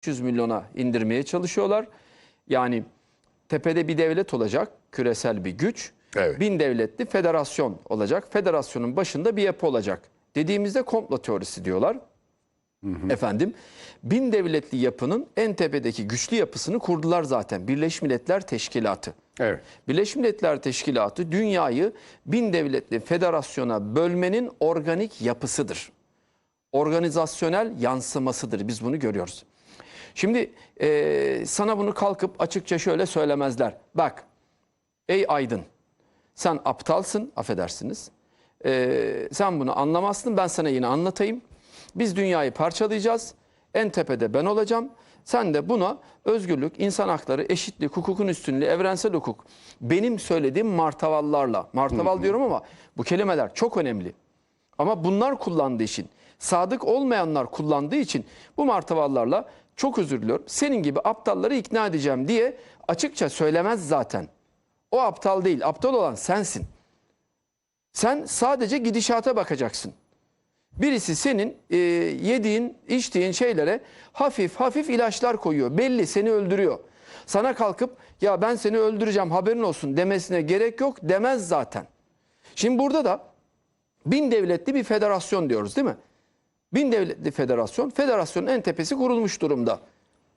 300 milyona indirmeye çalışıyorlar. Yani tepede bir devlet olacak, küresel bir güç. Evet. Bin devletli federasyon olacak. Federasyonun başında bir yapı olacak. Dediğimizde komplo teorisi diyorlar. Efendim, bin devletli yapının en tepedeki güçlü yapısını kurdular zaten. Birleşmiş Milletler Teşkilatı. Evet. Birleşmiş Milletler Teşkilatı dünyayı bin devletli federasyona bölmenin organik yapısıdır. Organizasyonel yansımasıdır. Biz bunu görüyoruz. Şimdi eee, sana bunu kalkıp açıkça şöyle söylemezler. Bak ey aydın sen aptalsın affedersiniz. Eee, sen bunu anlamazsın ben sana yine anlatayım. Biz dünyayı parçalayacağız. En tepede ben olacağım. Sen de buna özgürlük, insan hakları, eşitlik, hukukun üstünlüğü, evrensel hukuk benim söylediğim martavallarla. Martaval diyorum ama bu kelimeler çok önemli. Ama bunlar kullandığı için, sadık olmayanlar kullandığı için bu martavallarla çok özür diliyorum. Senin gibi aptalları ikna edeceğim diye açıkça söylemez zaten. O aptal değil, aptal olan sensin. Sen sadece gidişata bakacaksın. Birisi senin e, yediğin, içtiğin şeylere hafif hafif ilaçlar koyuyor. Belli seni öldürüyor. Sana kalkıp ya ben seni öldüreceğim haberin olsun demesine gerek yok demez zaten. Şimdi burada da bin devletli bir federasyon diyoruz değil mi? Bin devletli federasyon, federasyonun en tepesi kurulmuş durumda.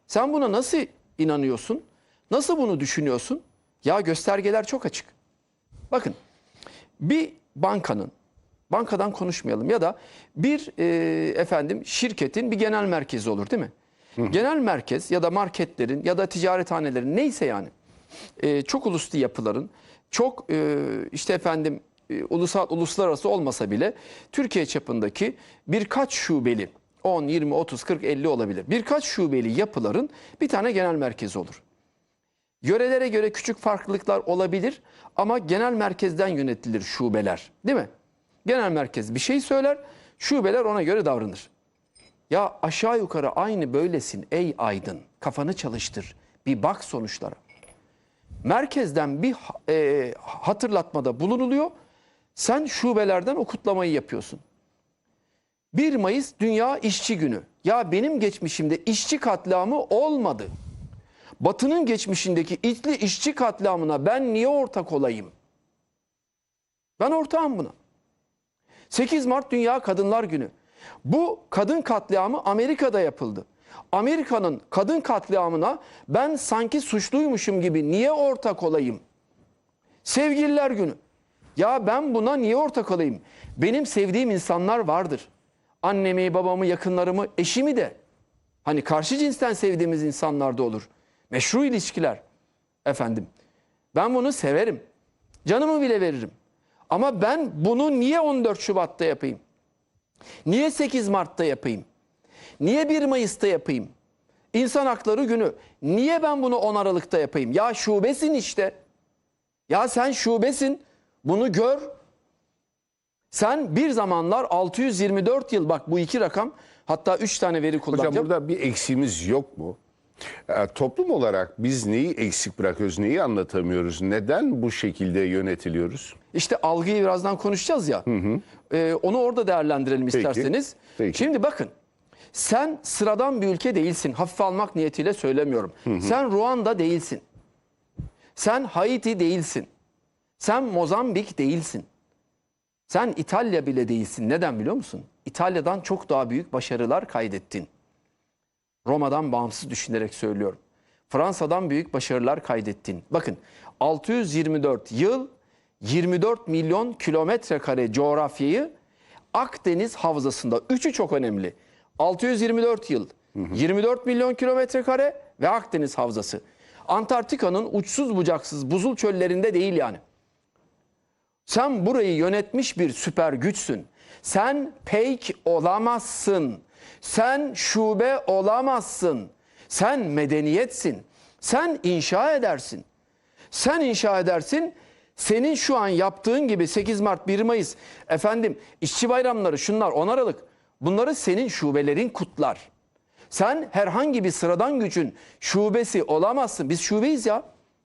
Sen buna nasıl inanıyorsun? Nasıl bunu düşünüyorsun? Ya göstergeler çok açık. Bakın bir bankanın bankadan konuşmayalım ya da bir e, efendim şirketin bir genel merkezi olur değil mi? Genel merkez ya da marketlerin ya da ticarethanelerin neyse yani e, çok uluslu yapıların çok e, işte efendim ulusal uluslararası olmasa bile Türkiye çapındaki birkaç şubeli 10, 20, 30, 40, 50 olabilir. Birkaç şubeli yapıların bir tane genel merkezi olur. Yörelere göre küçük farklılıklar olabilir ama genel merkezden yönetilir şubeler. Değil mi? Genel merkez bir şey söyler, şubeler ona göre davranır. Ya aşağı yukarı aynı böylesin ey aydın. Kafanı çalıştır. Bir bak sonuçlara. Merkezden bir e, hatırlatmada bulunuluyor. Sen şubelerden o kutlamayı yapıyorsun. 1 Mayıs Dünya İşçi Günü. Ya benim geçmişimde işçi katliamı olmadı. Batı'nın geçmişindeki içli işçi katliamına ben niye ortak olayım? Ben ortağım buna. 8 Mart Dünya Kadınlar Günü. Bu kadın katliamı Amerika'da yapıldı. Amerika'nın kadın katliamına ben sanki suçluymuşum gibi niye ortak olayım? Sevgililer Günü. Ya ben buna niye ortak olayım? Benim sevdiğim insanlar vardır. Annemi, babamı, yakınlarımı, eşimi de. Hani karşı cinsten sevdiğimiz insanlar da olur. Meşru ilişkiler. Efendim. Ben bunu severim. Canımı bile veririm. Ama ben bunu niye 14 Şubat'ta yapayım? Niye 8 Mart'ta yapayım? Niye 1 Mayıs'ta yapayım? İnsan Hakları Günü. Niye ben bunu 10 Aralık'ta yapayım? Ya şubesin işte. Ya sen şubesin. Bunu gör. Sen bir zamanlar 624 yıl bak bu iki rakam hatta 3 tane veri kullanacağım. Hocam burada bir eksiğimiz yok mu? Ee, toplum olarak biz neyi eksik bırakıyoruz, neyi anlatamıyoruz? Neden bu şekilde yönetiliyoruz? İşte algıyı birazdan konuşacağız ya. Ee, onu orada değerlendirelim isterseniz. Peki. Şimdi bakın. Sen sıradan bir ülke değilsin. Hafife almak niyetiyle söylemiyorum. Sen Ruanda değilsin. Sen Haiti değilsin. Sen Mozambik değilsin. Sen İtalya bile değilsin. Neden biliyor musun? İtalya'dan çok daha büyük başarılar kaydettin. Roma'dan bağımsız düşünerek söylüyorum. Fransa'dan büyük başarılar kaydettin. Bakın 624 yıl 24 milyon kilometre kare coğrafyayı Akdeniz havzasında. Üçü çok önemli. 624 yıl 24 milyon kilometre kare ve Akdeniz havzası. Antarktika'nın uçsuz bucaksız buzul çöllerinde değil yani. Sen burayı yönetmiş bir süper güçsün. Sen peyk olamazsın. Sen şube olamazsın. Sen medeniyetsin. Sen inşa edersin. Sen inşa edersin. Senin şu an yaptığın gibi 8 Mart 1 Mayıs efendim işçi bayramları şunlar 10 Aralık bunları senin şubelerin kutlar. Sen herhangi bir sıradan gücün şubesi olamazsın. Biz şubeyiz ya.